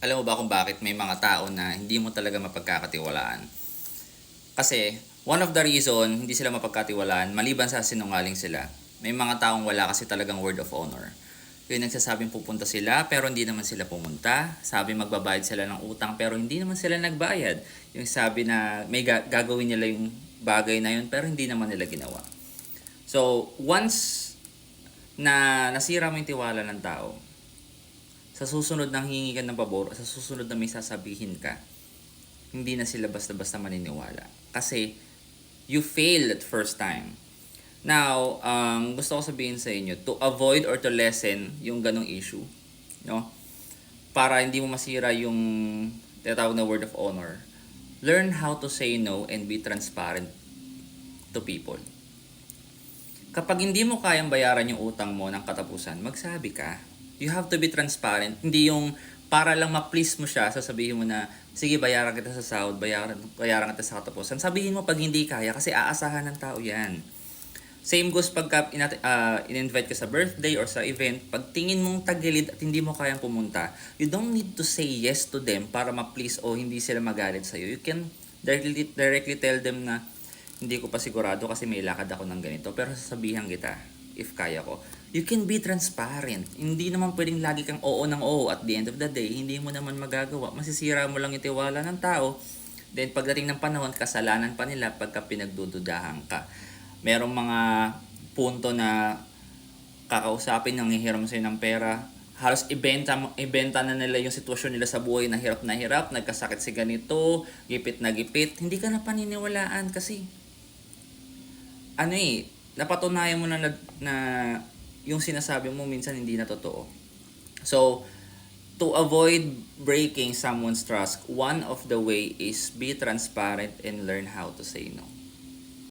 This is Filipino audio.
Alam mo ba kung bakit may mga tao na hindi mo talaga mapagkakatiwalaan? Kasi, one of the reason hindi sila mapagkatiwalaan, maliban sa sinungaling sila, may mga taong wala kasi talagang word of honor. Yung nagsasabing pupunta sila pero hindi naman sila pumunta. Sabi magbabayad sila ng utang pero hindi naman sila nagbayad. Yung sabi na may ga- gagawin nila yung bagay na yun pero hindi naman nila ginawa. So, once na nasira mo yung tiwala ng tao, sa susunod nang hingi ka ng pabor, sa susunod na may sasabihin ka, hindi na sila basta-basta maniniwala. Kasi, you failed at first time. Now, um, gusto ko sabihin sa inyo, to avoid or to lessen yung ganong issue, no? Para hindi mo masira yung tinatawag na word of honor, learn how to say no and be transparent to people. Kapag hindi mo kayang bayaran yung utang mo ng katapusan, magsabi ka. You have to be transparent. Hindi yung para lang ma-please mo siya, sasabihin mo na, sige, bayaran kita sa sahod, bayaran, bayaran kita sa katapusan. Sabihin mo pag hindi kaya kasi aasahan ng tao yan. Same goes pagka ina- ah, in-invite ka sa birthday or sa event, pag tingin mong tagilid at hindi mo kayang pumunta, you don't need to say yes to them para ma-please o hindi sila magalit sa'yo. You can directly, directly tell them na, hindi ko pa sigurado kasi may lakad ako ng ganito, pero sasabihan kita if kaya ko. You can be transparent. Hindi naman pwedeng lagi kang oo ng oo at the end of the day, hindi mo naman magagawa. Masisira mo lang yung tiwala ng tao. Then pagdating ng panahon, kasalanan pa nila pagka pinagdududahan ka. Merong mga punto na kakausapin ng hihiram sa'yo ng pera. Halos ibenta, ibenta na nila yung sitwasyon nila sa buhay na hirap na hirap, nagkasakit si ganito, gipit na gipit. Hindi ka na paniniwalaan kasi ano eh, napatunayan mo na, na, na yung sinasabi mo minsan hindi na totoo. So, to avoid breaking someone's trust, one of the way is be transparent and learn how to say no.